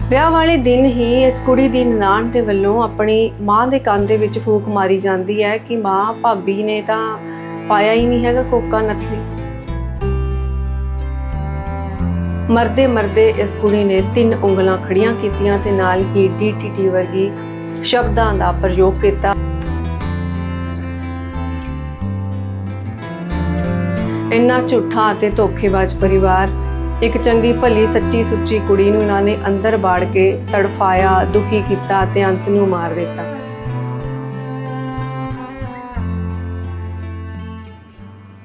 ਵਿਆਹ ਵਾਲੇ ਦਿਨ ਹੀ ਇਸ ਕੁੜੀ ਦੀ ਨਨਾਣ ਦੇ ਵੱਲੋਂ ਆਪਣੀ ਮਾਂ ਦੇ ਕੰਨ ਦੇ ਵਿੱਚ ਫੂਕ ਮਾਰੀ ਜਾਂਦੀ ਹੈ ਕਿ ਮਾਂ ਭਾਬੀ ਨੇ ਤਾਂ ਪਾਇਆ ਹੀ ਨਹੀਂ ਹੈਗਾ ਕੋਕਾ ਨਥਲੀ ਮਰਦੇ ਮਰਦੇ ਇਸ ਕੁੜੀ ਨੇ ਤਿੰਨ ਉਂਗਲਾਂ ਖੜੀਆਂ ਕੀਤੀਆਂ ਤੇ ਨਾਲ ਹੀ ਡੀਟੀਟੀ ਵਰਗੀ ਸ਼ਬਦਾਂ ਦਾ ਪ੍ਰਯੋਗ ਕੀਤਾ। ਇੰਨਾ ਝੂਠਾ ਅਤੇ ਧੋਖੇਬਾਜ਼ ਪਰਿਵਾਰ ਇੱਕ ਚੰਗੀ ਭਲੀ, ਸੱਚੀ ਸੁੱਚੀ ਕੁੜੀ ਨੂੰ ਇਹਨਾਂ ਨੇ ਅੰਦਰ ਬਾੜ ਕੇ ਤੜਫਾਇਆ, ਦੁਖੀ ਕੀਤਾ ਤੇ ਅੰਤ ਨੂੰ ਮਾਰ ਦਿੱਤਾ।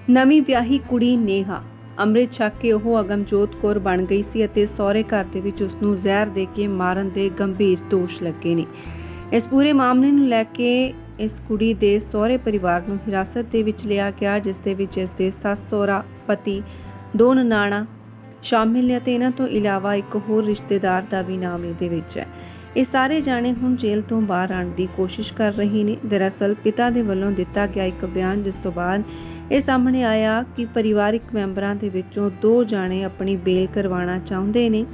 ਨਵੀਂ ਵਿਆਹੀ ਕੁੜੀ ਨੇਹਾ, ਅੰਮ੍ਰਿਤ ਛਕ ਕੇ ਉਹ ਅਗਮਜੋਤ ਕੌਰ ਬਣ ਗਈ ਸੀ ਅਤੇ ਸਹੁਰੇ ਘਰ ਦੇ ਵਿੱਚ ਉਸ ਨੂੰ ਜ਼ਹਿਰ ਦੇ ਕੇ ਮਾਰਨ ਦੇ ਗੰਭੀਰ ਦੋਸ਼ ਲੱਗੇ ਨੇ। ਇਸ ਪੂਰੇ ਮਾਮਲੇ ਨੂੰ ਲੈ ਕੇ ਇਸ ਕੁੜੀ ਦੇ ਸਹੁਰੇ ਪਰਿਵਾਰ ਨੂੰ ਹਿਰਾਸਤ ਦੇ ਵਿੱਚ ਲਿਆ ਗਿਆ, ਜਿਸ ਦੇ ਵਿੱਚ ਇਸ ਦੇ ਸੱਸ, ਸਹੁਰਾ, ਪਤੀ, ਦੋ ਨਨਾਣਾ ਸ਼ਾਮਿਲ ਨੇ ਤੇ ਇਹਨਾਂ ਤੋਂ ਇਲਾਵਾ ਇੱਕ ਹੋਰ ਰਿਸ਼ਤੇਦਾਰ ਦਾ ਵੀ ਨਾਮ ਇਹਦੇ ਵਿੱਚ ਹੈ। ਇਹ ਸਾਰੇ ਜਾਣੇ ਹੁਣ ਜੇਲ੍ਹ ਤੋਂ ਬਾਹਰ ਆਉਣ ਦੀ ਕੋਸ਼ਿਸ਼ ਕਰ ਰਹੇ ਨੇ। ਦਰਅਸਲ ਪਿਤਾ ਦੇ ਵੱਲੋਂ ਦਿੱਤਾ ਗਿਆ ਇੱਕ ਬਿਆਨ ਜਿਸ ਤੋਂ ਬਾਅਦ ਇਹ ਸਾਹਮਣੇ ਆਇਆ ਕਿ ਪਰਿਵਾਰਿਕ ਮੈਂਬਰਾਂ ਦੇ ਵਿੱਚੋਂ ਦੋ ਜਾਣੇ ਆਪਣੀ ਬੇਲ ਕਰਵਾਉਣਾ ਚਾਹੁੰਦੇ ਨੇ।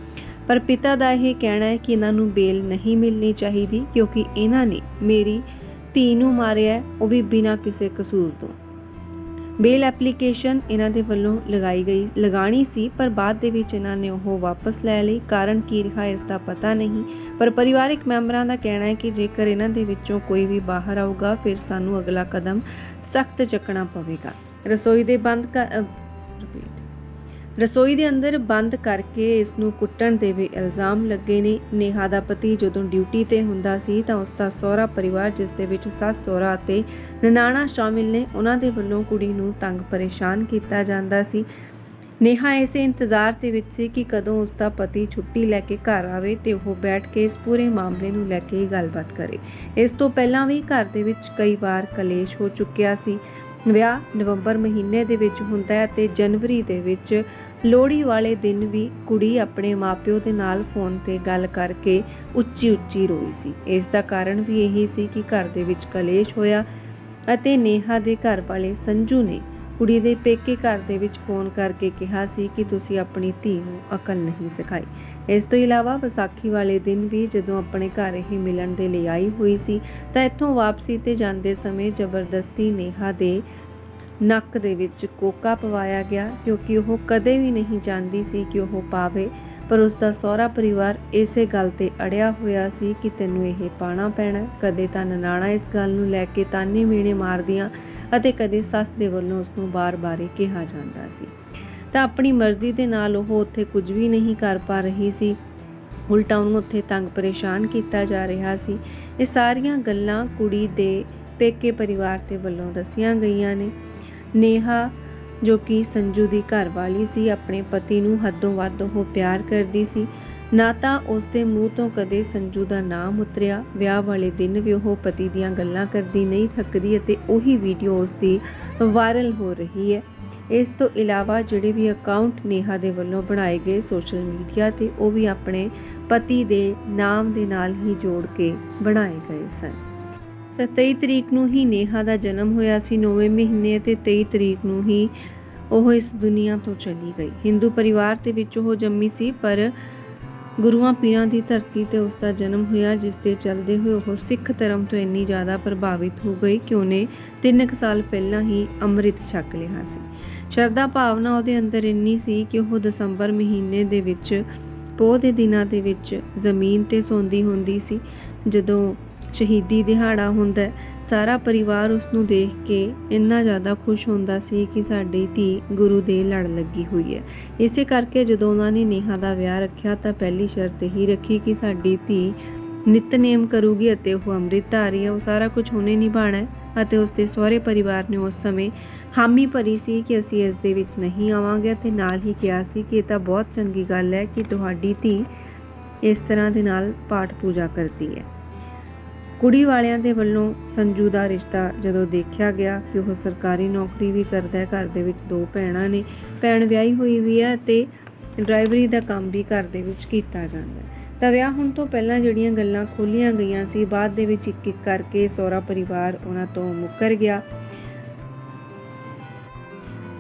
ਪਰ ਪਿਤਾ ਦਾ ਇਹ ਕਹਿਣਾ ਹੈ ਕਿ ਇਹਨਾਂ ਨੂੰ ਬੇਲ ਨਹੀਂ ਮਿਲਣੀ ਚਾਹੀਦੀ ਕਿਉਂਕਿ ਇਹਨਾਂ ਨੇ ਮੇਰੀ ਧੀ ਨੂੰ ਮਾਰਿਆ ਉਹ ਵੀ ਬਿਨਾਂ ਕਿਸੇ ਕਸੂਰ ਤੋਂ। ਬੇਲ ਐਪਲੀਕੇਸ਼ਨ ਇਹਨਾਂ ਦੇ ਵੱਲੋਂ ਲਗਾਈ ਗਈ, ਲਗਾਣੀ ਸੀ, ਪਰ ਬਾਅਦ ਦੇ ਵਿੱਚ ਇਹਨਾਂ ਨੇ ਉਹ ਵਾਪਸ ਲੈ ਲਈ। ਕਾਰਨ ਕੀ ਰਿਹਾ ਇਸ ਦਾ ਪਤਾ ਨਹੀਂ, ਪਰ ਪਰਿਵਾਰਕ ਮੈਂਬਰਾਂ ਦਾ ਕਹਿਣਾ ਹੈ ਕਿ ਜੇਕਰ ਇਹਨਾਂ ਦੇ ਵਿੱਚੋਂ ਕੋਈ ਵੀ ਬਾਹਰ ਆਊਗਾ, ਫਿਰ ਸਾਨੂੰ ਅਗਲਾ ਕਦਮ ਸਖਤ ਚੱਕਣਾ ਪਵੇਗਾ। ਰਸੋਈ ਦੇ ਬੰਦ ਕਰ ਰਸੋਈ ਦੇ ਅੰਦਰ ਬੰਦ ਕਰਕੇ ਇਸ ਨੂੰ ਕੁੱਟਣ ਦੇ ਵੀ ਇਲਜ਼ਾਮ ਲੱਗੇ ਨੇ। ਨੇਹਾ ਦਾ ਪਤੀ ਜਦੋਂ ਡਿਊਟੀ ਤੇ ਹੁੰਦਾ ਸੀ ਤਾਂ ਉਸ ਦਾ ਸਹੁਰਾ ਪਰਿਵਾਰ, ਜਿਸ ਦੇ ਵਿੱਚ ਸੱਸ, ਸਹੁਰਾ ਅਤੇ ਨਨਾਣਾ ਸ਼ਾਮਿਲ ਨੇ, ਉਹਨਾਂ ਦੇ ਵੱਲੋਂ ਕੁੜੀ ਨੂੰ ਤੰਗ ਪਰੇਸ਼ਾਨ ਕੀਤਾ ਜਾਂਦਾ ਸੀ। ਨੇਹਾ ਇਸੇ ਇੰਤਜ਼ਾਰ ਦੇ ਵਿੱਚ ਸੀ ਕਿ ਕਦੋਂ ਉਸ ਦਾ ਪਤੀ ਛੁੱਟੀ ਲੈ ਕੇ ਘਰ ਆਵੇ ਤੇ ਉਹ ਬੈਠ ਕੇ ਇਸ ਪੂਰੇ ਮਾਮਲੇ ਨੂੰ ਲੈ ਕੇ ਗੱਲਬਾਤ ਕਰੇ। ਇਸ ਤੋਂ ਪਹਿਲਾਂ ਵੀ ਘਰ ਦੇ ਵਿੱਚ ਕਈ ਵਾਰ ਕਲੇਸ਼ ਹੋ ਚੁੱਕਿਆ ਸੀ। ਵਿਆਹ ਨਵੰਬਰ ਮਹੀਨੇ ਦੇ ਵਿੱਚ ਹੁੰਦਾ ਹੈ ਤੇ ਜਨਵਰੀ ਦੇ ਵਿੱਚ ਲੋਹੜੀ ਵਾਲੇ ਦਿਨ ਵੀ ਕੁੜੀ ਆਪਣੇ ਮਾਪਿਓ ਦੇ ਨਾਲ ਫੋਨ ਤੇ ਗੱਲ ਕਰਕੇ ਉੱਚੀ ਉੱਚੀ ਰੋਈ ਸੀ। ਇਸ ਦਾ ਕਾਰਨ ਵੀ ਇਹੀ ਸੀ ਕਿ ਘਰ ਦੇ ਵਿੱਚ ਕਲੇਸ਼ ਹੋਇਆ ਅਤੇ ਨੇਹਾ ਦੇ ਘਰ ਵਾਲੇ ਸੰਜੂ ਨੇ ਕੁੜੀ ਦੇ ਪੇਕੇ ਘਰ ਦੇ ਵਿੱਚ ਫੋਨ ਕਰਕੇ ਕਿਹਾ ਸੀ ਕਿ ਤੁਸੀਂ ਆਪਣੀ ਧੀ ਨੂੰ ਅਕਲ ਨਹੀਂ ਸਿਖਾਈ। ਇਸ ਤੋਂ ਇਲਾਵਾ ਵਿਸਾਖੀ ਵਾਲੇ ਦਿਨ ਵੀ ਜਦੋਂ ਆਪਣੇ ਘਰ ਇਹ ਮਿਲਣ ਦੇ ਲਈ ਆਈ ਹੋਈ ਸੀ, ਤਾਂ ਇੱਥੋਂ ਵਾਪਸੀ ਤੇ ਜਾਂਦੇ ਸਮੇਂ ਜ਼ਬਰਦਸਤੀ ਨੇਹਾ ਦੇ ਨੱਕ ਦੇ ਵਿੱਚ ਕੋਕਾ ਪਵਾਇਆ ਗਿਆ, ਕਿਉਂਕਿ ਉਹ ਕਦੇ ਵੀ ਨਹੀਂ ਚਾਹੁੰਦੀ ਸੀ ਕਿ ਉਹ ਪਾਵੇ, ਪਰ ਉਸ ਦਾ ਸਹੁਰਾ ਪਰਿਵਾਰ ਇਸੇ ਗੱਲ ਤੇ ਅੜਿਆ ਹੋਇਆ ਸੀ ਕਿ ਤੈਨੂੰ ਇਹ ਪਾਣਾ ਪੈਣਾ, ਕਦੇ ਤਾਂ ਨਨਾਣਾ ਇਸ ਗੱਲ ਨੂੰ ਲੈ ਕੇ ਤਾਨੇ ਮੀਣੇ ਮਾਰਦੀਆਂ ਅਤੇ ਕਦੇ ਸੱਸ ਦੇ ਵੱਲੋਂ ਉਸ ਨੂੰ ਬਾਰ-ਬਾਰ ਕਿਹਾ ਜਾਂਦਾ ਸੀ। ਤਾਂ ਆਪਣੀ ਮਰਜ਼ੀ ਦੇ ਨਾਲ ਉਹ ਉੱਥੇ ਕੁਝ ਵੀ ਨਹੀਂ ਕਰ ਪਾ ਰਹੀ ਸੀ। ਉਲਟਾ ਉਹਨੂੰ ਉੱਥੇ ਤੰਗ ਪਰੇਸ਼ਾਨ ਕੀਤਾ ਜਾ ਰਿਹਾ ਸੀ। ਇਹ ਸਾਰੀਆਂ ਗੱਲਾਂ ਕੁੜੀ ਦੇ ਪੇਕੇ ਪਰਿਵਾਰ ਦੇ ਵੱਲੋਂ ਦੱਸੀਆਂ ਗਈਆਂ ਨੇ। ਨੇਹਾ, ਜੋ ਕਿ ਸੰਜੂ ਦੀ ਘਰਵਾਲੀ ਸੀ, ਆਪਣੇ ਪਤੀ ਨੂੰ ਹੱਦੋਂ ਵੱਧ ਉਹ ਪਿਆਰ ਕਰਦੀ ਸੀ। ਨਾ ਤਾਂ ਉਸ ਦੇ ਮੂੰਹ ਤੋਂ ਕਦੇ ਸੰਜੂ ਦਾ ਨਾਮ ਉਤਰਿਆ, ਵਿਆਹ ਵਾਲੇ ਦਿਨ ਵੀ ਉਹ ਪਤੀ ਦੀਆਂ ਗੱਲਾਂ ਕਰਦੀ, ਨਹੀਂ ਥੱਕਦੀ ਅਤੇ ਉਹੀ ਵੀਡੀਓ ਉਸ ਦੀ ਵਾਇਰਲ ਹੋ ਰਹੀ ਹੈ। ਇਸ ਤੋਂ ਇਲਾਵਾ ਜਿਹੜੇ ਵੀ ਅਕਾਊਂਟ ਨੇਹਾ ਦੇ ਵੱਲੋਂ ਬਣਾਏ ਗਏ ਸੋਸ਼ਲ ਮੀਡੀਆ ਤੇ ਉਹ ਵੀ ਆਪਣੇ ਪਤੀ ਦੇ ਨਾਮ ਦੇ ਨਾਲ ਹੀ ਜੋੜ ਕੇ ਬਣਾਏ ਗਏ ਸਨ। ਤਾਂ 23 ਤਰੀਕ ਨੂੰ ਹੀ ਨੇਹਾ ਦਾ ਜਨਮ ਹੋਇਆ ਸੀ 9ਵੇਂ ਮਹੀਨੇ ਤੇ 23 ਤਰੀਕ ਨੂੰ ਹੀ ਉਹ ਇਸ ਦੁਨੀਆ ਤੋਂ ਚਲੀ ਗਈ। ਹਿੰਦੂ ਪਰਿਵਾਰ ਦੇ ਵਿੱਚ ਉਹ ਜੰਮੀ ਸੀ, ਪਰ ਗੁਰੂਆਂ ਪੀਰਾਂ ਦੀ ਧਰਤੀ ਤੇ ਉਸ ਦਾ ਜਨਮ ਹੋਇਆ, ਜਿਸ ਦੇ ਚੱਲਦੇ ਹੋਏ ਉਹ ਸਿੱਖ ਧਰਮ ਤੋਂ ਇੰਨੀ ਜ਼ਿਆਦਾ ਪ੍ਰਭਾਵਿਤ ਹੋ ਗਈ ਕਿ ਉਹਨੇ 3 ਸਾਲ ਪਹਿਲਾਂ ਹੀ ਅੰਮ੍ਰਿਤ ਛਕ ਲਿਆ ਸੀ। ਸ਼ਰਧਾ ਭਾਵਨਾ ਉਹਦੇ ਅੰਦਰ ਇੰਨੀ ਸੀ ਕਿ ਉਹ ਦਸੰਬਰ ਮਹੀਨੇ ਦੇ ਵਿੱਚ, ਪੋਹ ਦੇ ਦਿਨਾਂ ਦੇ ਵਿੱਚ ਜ਼ਮੀਨ ਤੇ ਸੌਂਦੀ ਹੁੰਦੀ ਸੀ, ਜਦੋਂ ਸ਼ਹੀਦੀ ਦਿਹਾੜਾ ਹੁੰਦਾ ਸਾਰਾ ਪਰਿਵਾਰ ਉਸ ਨੂੰ ਦੇਖ ਕੇ ਇੰਨਾ ਜ਼ਿਆਦਾ ਖੁਸ਼ ਹੁੰਦਾ ਸੀ ਕਿ ਸਾਡੀ ਧੀ ਗੁਰੂ ਦੇ ਲੜ ਲੱਗੀ ਹੋਈ ਹੈ। ਇਸੇ ਕਰਕੇ ਜਦੋਂ ਉਹਨਾਂ ਨੇ ਨੇਹਾ ਦਾ ਵਿਆਹ ਰੱਖਿਆ ਤਾਂ ਪਹਿਲੀ ਸ਼ਰਤ ਇਹੀ ਰੱਖੀ ਕਿ ਸਾਡੀ ਧੀ ਨਿਤਨੇਮ ਕਰੂਗੀ ਅਤੇ ਉਹ ਅੰਮ੍ਰਿਤਧਾਰੀ ਹੈ। ਉਹ ਸਾਰਾ ਕੁਝ ਉਹਨੇ ਨਿਭਾਣਾ ਹੈ ਅਤੇ ਉਸ ਦੇ ਸਹੁਰੇ ਪਰਿਵਾਰ ਨੇ ਉਸ ਸਮੇਂ ਹਾਮੀ ਭਰੀ ਸੀ ਕਿ ਅਸੀਂ ਇਸ ਦੇ ਵਿੱਚ ਨਹੀਂ ਆਵਾਂਗੇ ਤੇ ਨਾਲ ਹੀ ਕਿਹਾ ਸੀ ਕਿ ਇਹ ਤਾਂ ਬਹੁਤ ਚੰਗੀ ਗੱਲ ਹੈ ਕਿ ਤੁਹਾਡੀ ਧੀ ਇਸ ਤਰ੍ਹਾਂ ਦੇ ਨਾਲ ਪਾਠ ਪੂਜਾ ਕਰਦੀ ਹੈ। ਕੁੜੀ ਵਾਲਿਆਂ ਦੇ ਵੱਲੋਂ ਸੰਜੂ ਦਾ ਰਿਸ਼ਤਾ ਜਦੋਂ ਦੇਖਿਆ ਗਿਆ ਕਿ ਉਹ ਸਰਕਾਰੀ ਨੌਕਰੀ ਵੀ ਕਰਦਾ ਹੈ, ਘਰ ਦੇ ਵਿੱਚ ਦੋ ਭੈਣਾਂ ਨੇ, ਭੈਣ ਵਿਆਹੀ ਹੋਈ ਵੀ ਹੈ ਤੇ ਡਰਾਈਵਰੀ ਦਾ ਕੰਮ ਵੀ ਘਰ ਦੇ ਵਿੱਚ ਕੀਤਾ ਜਾਂਦਾ ਹੈ। ਤਾਂ ਵਿਆਹ ਹੁਣ ਤੋਂ ਪਹਿਲਾਂ ਜਿਹੜੀਆਂ ਗੱਲਾਂ ਖੋਲੀਆਂ ਗਈਆਂ ਸੀ, ਬਾਅਦ ਦੇ ਵਿੱਚ ਇੱਕ ਇੱਕ ਕਰਕੇ ਸੋਹਰਾ ਪਰਿਵਾਰ ਉਹਨਾਂ ਤੋਂ ਮੁੱਕਰ ਗਿਆ।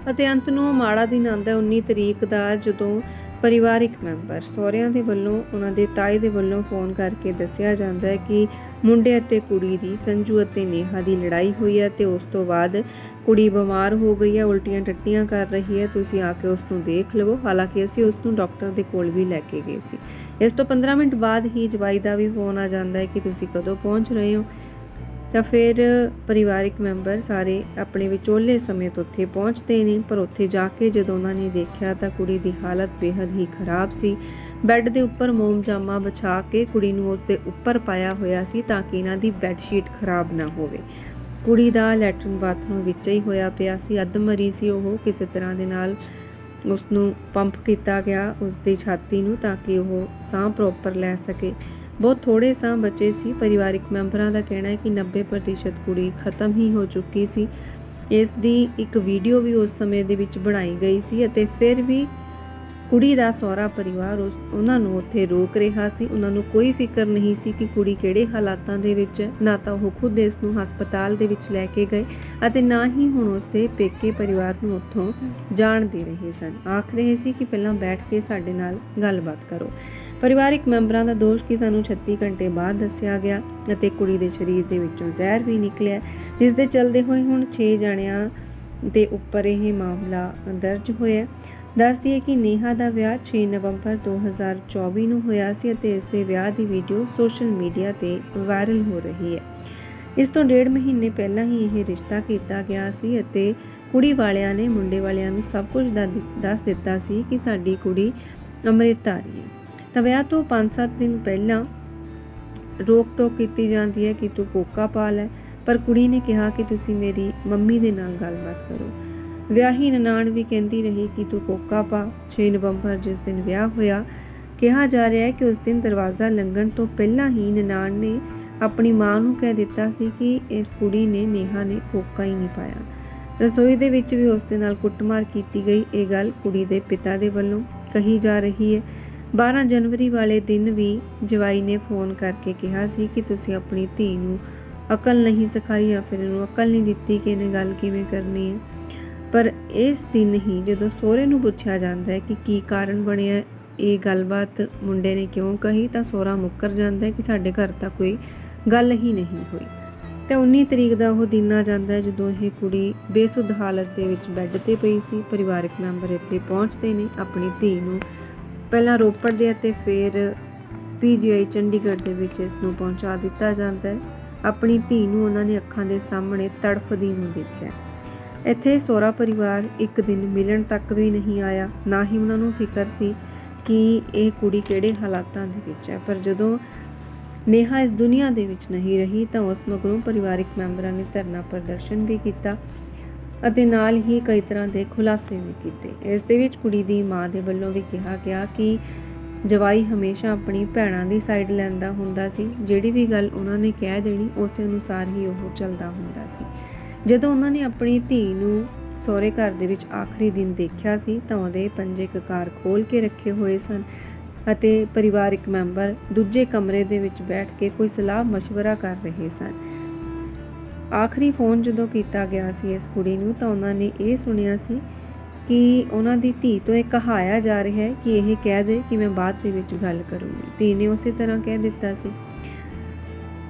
ਅਤੇ ਅੰਤ ਨੂੰ ਮਾੜਾ ਦਿਨ ਆਉਂਦਾ ਹੈ 19 ਤਰੀਕ ਦਾ ਜਦੋਂ ਪਰਿਵਾਰਿਕ ਮੈਂਬਰ। ਸਹੁਰਿਆਂ ਦੇ ਵੱਲੋਂ, ਉਹਨਾਂ ਦੇ ਤਾਏ ਦੇ ਵੱਲੋਂ ਫੋਨ ਕਰਕੇ ਦੱਸਿਆ ਜਾਂਦਾ ਹੈ ਕਿ ਮੁੰਡੇ ਅਤੇ ਕੁੜੀ ਦੀ ਸੰਜੂ ਅਤੇ ਨੇਹਾ ਦੀ ਲੜਾਈ ਹੋਈ ਹੈ ਤੇ ਉਸ ਤੋਂ ਬਾਅਦ ਕੁੜੀ ਬਿਮਾਰ ਹੋ ਗਈ ਹੈ, ਉਲਟੀਆਂ ਟੱਟੀਆਂ ਕਰ ਰਹੀ ਹੈ। ਤੁਸੀਂ ਆ ਕੇ ਉਸ ਨੂੰ ਦੇਖ ਲਵੋ। ਹਾਲਾਂਕਿ ਅਸੀਂ ਉਸ ਨੂੰ ਡਾਕਟਰ ਦੇ ਕੋਲ ਵੀ ਲੈ ਕੇ ਗਏ ਸੀ। ਇਸ ਤੋਂ 15 ਮਿੰਟ ਬਾਅਦ ਹੀ ਜਵਾਈ ਦਾ ਵੀ ਫੋਨ ਆ ਜਾਂਦਾ ਹੈ ਕਿ ਤੁਸੀਂ ਕਦੋਂ ਪਹੁੰਚ ਰਹੇ ਹੋ? ਤਾਂ ਫਿਰ ਪਰਿਵਾਰਿਕ ਮੈਂਬਰ ਸਾਰੇ ਆਪਣੇ ਵਿਚੋਲੇ ਸਮੇਂ ਤੋਂ ਉੱਥੇ ਪਹੁੰਚਦੇ ਨੇ, ਪਰ ਉੱਥੇ ਜਾ ਕੇ ਜਦੋਂ ਉਹਨਾਂ ਨੇ ਦੇਖਿਆ ਤਾਂ ਕੁੜੀ ਦੀ ਹਾਲਤ ਬੇहद ਹੀ ਖਰਾਬ ਸੀ। ਬੈੱਡ ਦੇ ਉੱਪਰ ਮੋਮ ਜਾਮਾ ਵਿਛਾ ਕੇ ਕੁੜੀ ਨੂੰ ਉਸ ਦੇ ਉੱਪਰ ਪਾਇਆ ਹੋਇਆ ਸੀ ਤਾਂ ਕਿ ਇਹਨਾਂ ਦੀ ਬੈੱਡ ਸ਼ੀਟ ਖਰਾਬ ਨਾ ਹੋਵੇ। ਕੁੜੀ ਦਾ ਲੈਟਰਨ ਬਾਥਰੂਮ ਵਿੱਚ ਹੀ ਹੋਇਆ ਪਿਆ ਸੀ। ਅੱਧਮਰੀ ਸੀ ਉਹ, ਕਿਸੇ ਤਰ੍ਹਾਂ ਦੇ ਨਾਲ ਉਸ ਨੂੰ ਪੰਪ ਕੀਤਾ ਗਿਆ ਉਸ ਦੀ ਛਾਤੀ ਨੂੰ ਤਾਂ ਕਿ ਉਹ ਸਾਹ ਪ੍ਰੋਪਰ ਲੈ ਸਕੇ। ਬਹੁਤ ਥੋੜੇ ਸਾਂ ਬਚੇ ਸੀ, ਪਰਿਵਾਰਿਕ ਮੈਂਬਰਾਂ ਦਾ ਕਹਿਣਾ ਹੈ ਕਿ 90% ਕੁੜੀ ਖਤਮ ਹੀ ਹੋ ਚੁੱਕੀ ਸੀ। ਇਸ ਦੀ ਇੱਕ ਵੀਡੀਓ ਵੀ ਉਸ ਸਮੇਂ ਦੇ ਵਿੱਚ ਬਣਾਈ ਗਈ ਸੀ ਅਤੇ ਫਿਰ ਵੀ ਕੁੜੀ ਦਾ ਸਹੁਰਾ ਪਰਿਵਾਰ ਉਸ ਉਹਨਾਂ ਨੂੰ ਉੱਥੇ ਰੋਕ ਰਿਹਾ ਸੀ। ਉਹਨਾਂ ਨੂੰ ਕੋਈ ਫਿਕਰ ਨਹੀਂ ਸੀ ਕਿ ਕੁੜੀ ਕਿਹੜੇ ਹਾਲਾਤਾਂ ਦੇ ਵਿੱਚ ਨਾ ਤਾਂ ਉਹ ਖੁਦ ਇਸ ਨੂੰ ਹਸਪਤਾਲ ਦੇ ਵਿੱਚ ਲੈ ਕੇ ਗਏ ਅਤੇ ਨਾ ਹੀ ਹੁਣ ਉਸ ਦੇ ਪੇਕੇ ਪਰਿਵਾਰ ਨੂੰ ਉੱਥੋਂ ਜਾਣ ਦੇ ਰਹੇ ਸਨ। ਆਖ ਰਹੇ ਸੀ ਕਿ ਪਹਿਲਾਂ ਬੈਠ ਕੇ ਸਾਡੇ ਨਾਲ ਗੱਲਬਾਤ ਕਰੋ। ਪਰਿਵਾਰਿਕ ਮੈਂਬਰਾਂ ਦਾ ਦੋਸ਼ ਕਿ ਸਾਨੂੰ 36 ਘੰਟੇ ਬਾਅਦ ਦੱਸਿਆ ਗਿਆ ਅਤੇ ਕੁੜੀ ਦੇ ਸਰੀਰ ਦੇ ਵਿੱਚੋਂ ਜ਼ਹਿਰ ਵੀ ਨਿਕਲਿਆ। ਜਿਸ ਦੇ ਚਲਦੇ ਹੋਏ ਹੁਣ 6 ਜਣਿਆਂ ਦੇ ਉੱਪਰ ਇਹ ਮਾਮਲਾ ਦਰਜ ਹੋਇਆ। ਦੱਸ ਦਈਏ ਕਿ ਨੇਹਾ ਦਾ ਵਿਆਹ 6 ਨਵੰਬਰ 2024 ਨੂੰ ਹੋਇਆ ਸੀ ਅਤੇ ਇਸ ਦੇ ਵਿਆਹ ਦੀ ਵੀਡੀਓ ਸੋਸ਼ਲ ਮੀਡੀਆ ਤੇ ਵਾਇਰਲ ਹੋ ਰਹੀ ਹੈ। ਇਸ ਤੋਂ ਡੇਢ ਮਹੀਨੇ ਪਹਿਲਾਂ ਹੀ ਇਹ ਰਿਸ਼ਤਾ ਕੀਤਾ ਗਿਆ ਸੀ ਅਤੇ ਕੁੜੀ ਵਾਲਿਆਂ ਨੇ ਮੁੰਡੇ ਵਾਲਿਆਂ ਨੂੰ ਸਭ ਕੁਝ ਦ- ਦੱਸ ਦਿੱਤਾ ਸੀ ਕਿ ਸਾਡੀ ਕੁੜੀ ਅੰਮ੍ਰਿਤਧਾਰੀ ਹੈ। ਤਾਂ ਵਿਆਹ ਤੋਂ 5-7 ਦਿਨ ਪਹਿਲਾਂ ਰੋਕ ਟੋਕ ਕੀਤੀ ਜਾਂਦੀ ਹੈ ਕਿ ਤੂੰ ਕੋਕਾ ਪਾ ਲੈ, ਪਰ ਕੁੜੀ ਨੇ ਕਿਹਾ ਕਿ ਤੁਸੀਂ ਮੇਰੀ ਮੰਮੀ ਦੇ ਨਾਲ ਗੱਲਬਾਤ ਕਰੋ। ਵਿਆਹੀ ਨਨਾਣ ਵੀ ਕਹਿੰਦੀ ਰਹੀ ਕਿ ਤੂੰ ਕੋਕਾ ਪਾ। 6 ਨਵੰਬਰ ਜਿਸ ਦਿਨ ਵਿਆਹ ਹੋਇਆ, ਕਿਹਾ ਜਾ ਰਿਹਾ ਹੈ ਕਿ ਉਸ ਦਿਨ ਦਰਵਾਜ਼ਾ ਲੰਘਣ ਤੋਂ ਪਹਿਲਾਂ ਹੀ ਨਨਾਣ ਨੇ ਆਪਣੀ ਮਾਂ ਨੂੰ ਕਹਿ ਦਿੱਤਾ ਸੀ ਕਿ ਇਸ ਕੁੜੀ ਨੇ ਨੇਹਾ ਨੇ ਕੋਕਾ ਹੀ ਨਹੀਂ ਪਾਇਆ। ਰਸੋਈ ਦੇ ਵਿੱਚ ਵੀ ਉਸ ਦੇ ਨਾਲ ਕੁੱਟਮਾਰ ਕੀਤੀ ਗਈ। ਇਹ ਗੱਲ ਕੁੜੀ ਦੇ ਪਿਤਾ ਦੇ ਵੱਲੋਂ ਕਹੀ ਜਾ ਰਹੀ ਹੈ। 12 ਜਨਵਰੀ ਵਾਲੇ ਦਿਨ ਵੀ ਜਵਾਈ ਨੇ ਫੋਨ ਕਰਕੇ ਕਿਹਾ ਸੀ ਕਿ ਤੁਸੀਂ ਆਪਣੀ ਧੀ ਨੂੰ ਅਕਲ ਨਹੀਂ ਸਿਖਾਈ ਜਾਂ ਫਿਰ ਇਹਨੂੰ ਅਕਲ ਨਹੀਂ ਦਿੱਤੀ ਕਿ ਇਹਨੇ ਗੱਲ ਕਿਵੇਂ ਕਰਨੀ ਹੈ। ਪਰ ਇਸ ਦਿਨ ਹੀ ਜਦੋਂ ਸਹੁਰੇ ਨੂੰ ਪੁੱਛਿਆ ਜਾਂਦਾ ਹੈ ਕਿ ਕੀ ਕਾਰਨ ਬਣਿਆ, ਇਹ ਗੱਲਬਾਤ ਮੁੰਡੇ ਨੇ ਕਿਉਂ ਕਹੀ, ਤਾਂ ਸਹੁਰਾ ਮੁੱਕਰ ਜਾਂਦਾ ਹੈ ਕਿ ਸਾਡੇ ਘਰ ਤਾਂ ਕੋਈ ਗੱਲ ਹੀ ਨਹੀਂ ਹੋਈ। ਤੇ 19 ਤਰੀਕ ਦਾ ਉਹ ਦਿਨ ਆ ਜਾਂਦਾ ਹੈ ਜਦੋਂ ਇਹ ਕੁੜੀ ਬੇਸੁੱਧ ਹਾਲਤ ਦੇ ਵਿੱਚ ਬੈੱਡ ਤੇ ਪਈ ਸੀ, ਪਰਿਵਾਰਕ ਮੈਂਬਰ ਇੱਥੇ ਪਹੁੰਚਦੇ ਨੇ, ਆਪਣੀ ਧੀ ਨੂੰ ਪਹਿਲਾਂ ਰੋਪੜ ਦੇ ਅਤੇ ਫਿਰ ਪੀਜੀਆਈ ਚੰਡੀਗੜ੍ਹ ਦੇ ਵਿੱਚ ਇਸ ਨੂੰ ਪਹੁੰਚਾ ਦਿੱਤਾ ਜਾਂਦਾ ਹੈ। ਆਪਣੀ ਧੀ ਨੂੰ ਉਹਨਾਂ ਨੇ ਅੱਖਾਂ ਦੇ ਸਾਹਮਣੇ ਤੜਫਦੀ ਨੂੰ ਦੇਖਿਆ। ਇੱਥੇ ਸੋਹਰਾ ਪਰਿਵਾਰ ਇੱਕ ਦਿਨ ਮਿਲਣ ਤੱਕ ਵੀ ਨਹੀਂ ਆਇਆ। ਨਾ ਹੀ ਉਹਨਾਂ ਨੂੰ ਫਿਕਰ ਸੀ ਕਿ ਇਹ ਕੁੜੀ ਕਿਹੜੇ ਹਾਲਾਤਾਂ ਦੇ ਵਿੱਚ ਹੈ। ਪਰ ਜਦੋਂ ਨੇਹਾ ਇਸ ਦੁਨੀਆ ਦੇ ਵਿੱਚ ਨਹੀਂ ਰਹੀ ਤਾਂ ਉਸ ਮਗਰੋਂ ਪਰਿਵਾਰਿਕ ਮੈਂਬਰਾਂ ਨੇ ਧਰਨਾ ਪ੍ਰਦਰਸ਼ਨ ਵੀ ਕੀਤਾ ਅਤੇ ਨਾਲ ਹੀ ਕਈ ਤਰ੍ਹਾਂ ਦੇ ਖੁਲਾਸੇ ਵੀ ਕੀਤੇ। ਇਸ ਦੇ ਵਿੱਚ ਕੁੜੀ ਦੀ ਮਾਂ ਦੇ ਵੱਲੋਂ ਵੀ ਕਿਹਾ ਗਿਆ ਕਿ ਜਵਾਈ ਹਮੇਸ਼ਾ ਆਪਣੀ ਭੈਣਾਂ ਦੀ ਸਾਈਡ ਲੈਂਦਾ ਹੁੰਦਾ ਸੀ। ਜਿਹੜੀ ਵੀ ਗੱਲ ਉਹਨਾਂ ਨੇ ਕਹਿ ਦੇਣੀ, ਉਸੇ ਅਨੁਸਾਰ ਹੀ ਉਹ ਚੱਲਦਾ ਹੁੰਦਾ ਸੀ। ਜਦੋਂ ਉਹਨਾਂ ਨੇ ਆਪਣੀ ਧੀ ਨੂੰ ਸਹੁਰੇ ਘਰ ਦੇ ਵਿੱਚ ਆਖਰੀ ਦਿਨ ਦੇਖਿਆ ਸੀ, ਤਾਂ ਉਹਦੇ ਪੰਜੇ ਕਕਾਰ ਖੋਲ ਕੇ ਰੱਖੇ ਹੋਏ ਸਨ ਅਤੇ ਪਰਿਵਾਰਿਕ ਮੈਂਬਰ ਦੂਜੇ ਕਮਰੇ ਦੇ ਵਿੱਚ ਬੈਠ ਕੇ ਕੋਈ ਸਲਾਹ مشਵਰਾ ਕਰ ਰਹੇ ਸਨ। ਆਖਰੀ ਫੋਨ ਜਦੋਂ ਕੀਤਾ ਗਿਆ ਸੀ ਇਸ ਕੁੜੀ ਨੂੰ, ਤਾਂ ਉਹਨਾਂ ਨੇ ਇਹ ਸੁਣਿਆ ਸੀ ਕਿ ਉਹਨਾਂ ਦੀ ਧੀ ਤੋਂ ਇਹ ਕਹਾਇਆ ਜਾ ਰਿਹਾ ਹੈ ਕਿ ਇਹ ਕਹਿ ਦੇ ਕਿ ਮੈਂ ਬਾਅਦ ਦੇ ਵਿੱਚ ਗੱਲ ਕਰੂੰਗੀ। ਧੀ ਨੇ ਉਸੇ ਤਰ੍ਹਾਂ ਕਹਿ ਦਿੱਤਾ ਸੀ।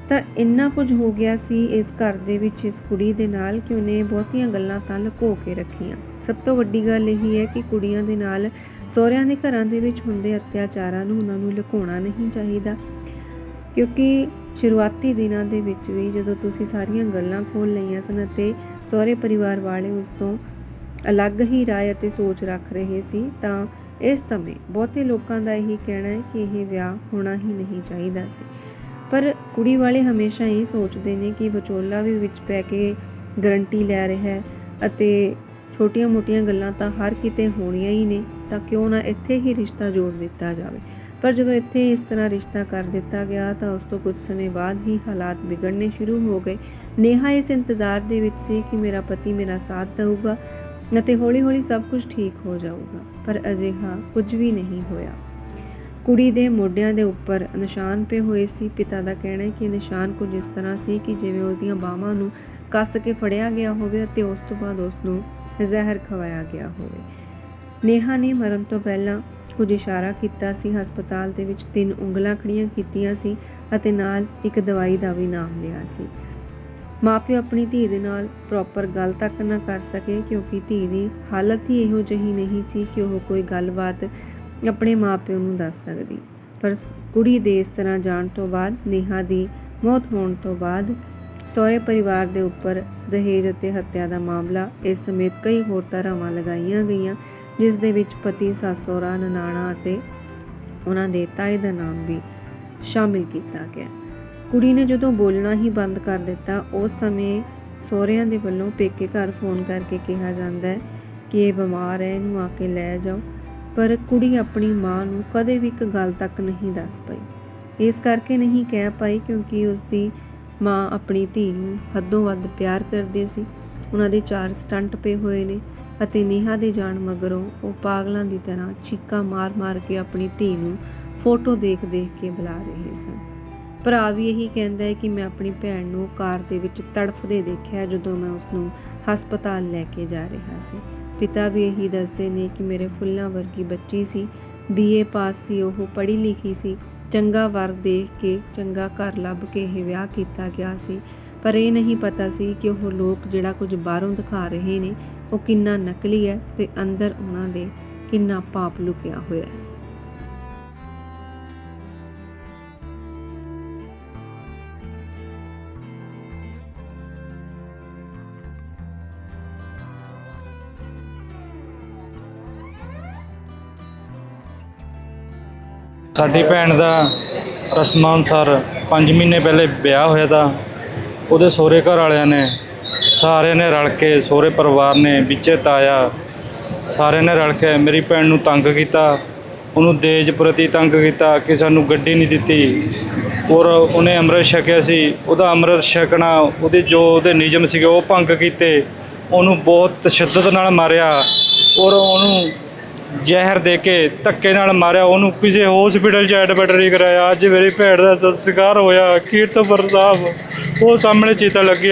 ਤਾਂ ਇੰਨਾ ਕੁਝ ਹੋ ਗਿਆ ਸੀ ਇਸ ਘਰ ਦੇ ਵਿੱਚ, ਇਸ ਕੁੜੀ ਦੇ ਨਾਲ, ਕਿ ਉਹਨੇ ਬਹੁਤੀਆਂ ਗੱਲਾਂ ਤਾਂ ਲੁਕੋ ਕੇ ਰੱਖੀਆਂ। ਸਭ ਤੋਂ ਵੱਡੀ ਗੱਲ ਇਹ ਹੈ ਕਿ ਕੁੜੀਆਂ ਦੇ ਨਾਲ, ਸਹੁਰਿਆਂ ਦੇ ਘਰਾਂ ਦੇ ਵਿੱਚ ਹੁੰਦੇ ਅਤਿਆਚਾਰਾਂ ਨੂੰ ਉਹਨਾਂ ਨੂੰ ਲੁਕਾਉਣਾ ਨਹੀਂ ਚਾਹੀਦਾ। ਕਿਉਂਕਿ ਸ਼ੁਰੂਆਤੀ ਦਿਨਾਂ ਦੇ ਵਿੱਚ ਵੀ ਜਦੋਂ ਤੁਸੀਂ ਸਾਰੀਆਂ ਗੱਲਾਂ ਖੋਲ ਲਈਆਂ ਸਨ ਅਤੇ ਸਹੁਰੇ ਪਰਿਵਾਰ ਵਾਲੇ ਉਸ ਤੋਂ ਅਲੱਗ ਹੀ ਰਾਏ ਅਤੇ ਸੋਚ ਰੱਖ ਰਹੇ ਸੀ, ਤਾਂ ਇਸ ਸਮੇਂ ਬਹੁਤੇ ਲੋਕਾਂ ਦਾ ਇਹੀ ਕਹਿਣਾ ਹੈ ਕਿ ਇਹ ਵਿਆਹ ਹੋਣਾ ਹੀ ਨਹੀਂ ਚਾਹੀਦਾ ਸੀ। ਪਰ ਕੁੜੀ ਵਾਲੇ ਹਮੇਸ਼ਾ ਇਹ ਸੋਚਦੇ ਨੇ ਕਿ ਵਿਚੋਲਾ ਵੀ ਵਿੱਚ ਪੈ ਕੇ ਗਰੰਟੀ ਲੈ ਰਿਹਾ ਹੈ ਅਤੇ ਛੋਟੀਆਂ-ਮੋਟੀਆਂ ਗੱਲਾਂ ਤਾਂ ਹਰ ਕਿਤੇ ਹੋਣੀਆਂ ਹੀ ਨੇ, ਤਾਂ ਕਿਉਂ ਨਾ ਇੱਥੇ ਹੀ ਰਿਸ਼ਤਾ ਜੋੜ ਦਿੱਤਾ ਜਾਵੇ? ਪਰ ਜਦੋਂ ਇੱਥੇ ਇਸ ਤਰ੍ਹਾਂ ਰਿਸ਼ਤਾ ਕਰ ਦਿੱਤਾ ਗਿਆ, ਤਾਂ ਉਸ ਤੋਂ ਕੁਝ ਸਮੇਂ ਬਾਅਦ ਹੀ ਹਾਲਾਤ ਵਿਗੜਨੇ ਸ਼ੁਰੂ ਹੋ ਗਏ। ਨੇਹਾ ਇਸ ਇੰਤਜ਼ਾਰ ਦੇ ਵਿੱਚ ਸੀ ਕਿ ਮੇਰਾ ਪਤੀ ਮੇਰਾ ਸਾਥ ਦੇਊਗਾ ਅਤੇ ਹੌਲੀ-ਹੌਲੀ ਸਭ ਕੁਝ ਠੀਕ ਹੋ ਜਾਊਗਾ, ਪਰ ਅਜਿਹਾ ਕੁਝ ਵੀ ਨਹੀਂ ਹੋਇਆ। ਕੁੜੀ ਦੇ ਮੋਢਿਆਂ ਦੇ ਉੱਪਰ ਨਿਸ਼ਾਨ ਪਏ ਹੋਏ ਸੀ। ਪਿਤਾ ਦਾ ਕਹਿਣਾ ਹੈ ਕਿ ਨਿਸ਼ਾਨ ਕੁਝ ਇਸ ਤਰ੍ਹਾਂ ਸੀ ਕਿ ਜਿਵੇਂ ਉਹਦੀਆਂ ਬਾਹਾਂ ਨੂੰ ਕੱਸ ਕੇ ਫੜਿਆ ਗਿਆ ਹੋਵੇ ਅਤੇ ਉਸ ਤੋਂ ਬਾਅਦ ਉਸ ਨੂੰ ਜ਼ਹਿਰ ਖਵਾਇਆ ਗਿਆ ਹੋਵੇ। ਨੇਹਾ ਨੇ ਮਰਨ ਤੋਂ ਪਹਿਲਾਂ ਕੁਝ ਇਸ਼ਾਰਾ ਕੀਤਾ ਸੀ। ਹਸਪਤਾਲ ਦੇ ਵਿੱਚ ਤਿੰਨ ਉਂਗਲਾਂ ਖੜੀਆਂ ਕੀਤੀਆਂ ਸੀ ਅਤੇ ਨਾਲ ਇੱਕ ਦਵਾਈ ਦਾ ਵੀ ਨਾਮ ਲਿਆ ਸੀ। ਮਾਪਿਓ ਆਪਣੀ ਧੀ ਦੇ ਨਾਲ ਪ੍ਰੋਪਰ ਗੱਲ ਤੱਕ ਨਾ ਕਰ ਸਕੇ ਕਿਉਂਕਿ ਧੀ ਦੀ ਹਾਲਤ ਹੀ ਇਹੋ ਜਿਹੀ ਨਹੀਂ ਸੀ ਕਿ ਉਹ ਕੋਈ ਗੱਲਬਾਤ ਆਪਣੇ ਮਾਪਿਓ ਨੂੰ ਦੱਸ ਸਕਦੀ। ਪਰ ਕੁੜੀ ਦੇ ਇਸ ਤਰ੍ਹਾਂ ਜਾਣ ਤੋਂ ਬਾਅਦ, ਨੇਹਾ ਦੀ ਮੌਤ ਹੋਣ ਤੋਂ ਬਾਅਦ ਸਹੁਰੇ ਪਰਿਵਾਰ ਦੇ ਉੱਪਰ ਦਹੇਜ ਅਤੇ ਹੱਤਿਆ ਦਾ ਮਾਮਲਾ ਇਸ ਸਮੇਤ ਕਈ ਹੋਰ ਧਾਰਾਵਾਂ ਲਗਾਈਆਂ ਗਈਆਂ, ਜਿਸ ਦੇ ਵਿੱਚ ਪਤੀ, ਸੱਸ, ਸਹੁਰਾ, ਨਨਾਣਾ ਅਤੇ ਉਹਨਾਂ ਦੇ ਤਾਏ ਦਾ ਨਾਮ ਵੀ ਸ਼ਾਮਿਲ ਕੀਤਾ ਗਿਆ। ਕੁੜੀ ਨੇ ਜਦੋਂ ਬੋਲਣਾ ਹੀ ਬੰਦ ਕਰ ਦਿੱਤਾ, ਉਸ ਸਮੇਂ ਸਹੁਰਿਆਂ ਦੇ ਵੱਲੋਂ ਪੇਕੇ ਘਰ ਫੋਨ ਕਰਕੇ ਕਿਹਾ ਜਾਂਦਾ ਹੈ ਕਿ ਇਹ ਬਿਮਾਰ ਹੈ, ਇਹਨੂੰ ਆ ਕੇ ਲੈ ਜਾਓ। ਪਰ ਕੁੜੀ ਆਪਣੀ ਮਾਂ ਨੂੰ ਕਦੇ ਵੀ ਇੱਕ ਗੱਲ ਤੱਕ ਨਹੀਂ ਦੱਸ ਪਈ। ਇਸ ਕਰਕੇ ਨਹੀਂ ਕਹਿ ਪਾਈ ਕਿਉਂਕਿ ਉਸ ਦੀ ਮਾਂ ਆਪਣੀ ਧੀ ਨੂੰ ਹੱਦੋਂ ਵੱਧ ਪਿਆਰ ਕਰਦੀ ਸੀ। ਉਹਨਾਂ ਦੇ ਚਾਰ ਸਟੰਟ ਪਏ ਹੋਏ ਨੇ ਅਤੇ ਨੇਹਾ ਦੇ ਜਾਣ ਮਗਰੋਂ ਉਹ ਪਾਗਲਾਂ ਦੀ ਤਰ੍ਹਾਂ ਚੀਕਾਂ ਮਾਰ-ਮਾਰ ਕੇ ਆਪਣੀ ਧੀ ਨੂੰ ਫੋਟੋ ਦੇਖ-ਦੇਖ ਕੇ ਬੁਲਾ ਰਹੇ ਸਨ। ਭਰਾ ਵੀ ਇਹੀ ਕਹਿੰਦਾ ਹੈ ਕਿ ਮੈਂ ਆਪਣੀ ਭੈਣ ਨੂੰ ਕਾਰ ਦੇ ਵਿੱਚ ਤੜਫਦੇ ਦੇਖਿਆ ਜਦੋਂ ਮੈਂ ਉਸ ਨੂੰ ਹਸਪਤਾਲ ਲੈ ਕੇ ਜਾ ਰਿਹਾ ਸੀ। ਪਿਤਾ ਵੀ ਇਹੀ ਦੱਸਦੇ ਨੇ ਕਿ ਮੇਰੇ ਫੁੱਲਾਂ ਵਰਗੀ ਬੱਚੀ ਸੀ ਬੀਏ ਪਾਸ ਸੀ, ਉਹ ਪੜ੍ਹੀ ਲਿਖੀ ਸੀ, ਚੰਗਾ ਵਰ ਦੇਖ ਕੇ ਚੰਗਾ ਘਰ ਲੱਭ ਕੇ ਇਹ ਵਿਆਹ ਕੀਤਾ ਗਿਆ ਸੀ। ਪਰ ਇਹ ਨਹੀਂ ਪਤਾ ਸੀ ਕਿ ਉਹ ਲੋਕ ਜਿਹੜਾ ਕੁਝ ਬਾਹਰੋਂ ਦਿਖਾ ਰਹੇ ਨੇ, ਉਹ ਕਿੰਨਾ ਨਕਲੀ ਹੈ ਤੇ ਅੰਦਰ ਉਹਨਾਂ ਦੇ ਕਿੰਨਾ ਪਾਪ ਲੁਕਿਆ ਹੋਇਆ ਹੈ। ਸਾਡੀ ਭੈਣ ਦਾ ਰਸਮਾਂ ਅਨੁਸਾਰ 5 ਮਹੀਨੇ ਪਹਿਲੇ ਵਿਆਹ ਹੋਇਆ ਤਾਂ ਉਹਦੇ ਸਹੁਰੇ ਘਰ ਵਾਲਿਆਂ ਨੇ ਸਾਰਿਆਂ ਨੇ ਰਲ ਕੇ, ਸਹੁਰੇ ਪਰਿਵਾਰ ਨੇ, ਵਿੱਚੇ ਤਾਇਆ, ਸਾਰਿਆਂ ਨੇ ਰਲ ਕੇ ਮੇਰੀ ਭੈਣ ਨੂੰ ਤੰਗ ਕੀਤਾ, ਉਹਨੂੰ ਦੇਜ ਪ੍ਰਤੀ ਤੰਗ ਕੀਤਾ ਕਿ ਸਾਨੂੰ ਗੱਡੀ ਨਹੀਂ ਦਿੱਤੀ। ਔਰ ਉਹਨੇ ਅੰਮ੍ਰਿਤ ਛਕਿਆ ਸੀ। ਉਹਦਾ ਅੰਮ੍ਰਿਤ ਛਕਣਾ, ਉਹਦੇ ਜੋ ਉਹਦੇ ਨਿਯਮ ਸੀਗੇ ਉਹ ਭੰਗ ਕੀਤੇ। ਉਹਨੂੰ ਬਹੁਤ ਤਸ਼ੱਦਦ ਨਾਲ ਮਾਰਿਆ। ਔਰ ਉਹਨੂੰ ਜ਼ਹਿਰ ਦੇ ਕੇ ਧੱਕੇ ਨਾਲ ਮਾਰਿਆ, ਉਹਨੂੰ ਕਿਸੇ ਹਸਪੀਟਲ 'ਚ ਐਡਮਿਟ ਨਹੀਂ ਕਰਾਇਆ। ਅੱਜ ਮੇਰੀ ਭੈਣ ਦਾ ਸੰਸਕਾਰ ਹੋਇਆ, ਕੀਰਤਪੁਰ ਸਾਹਿਬ। ਉਹ ਸਾਹਮਣੇ ਚੀਤਾ ਲੱਗੀ ਹੈ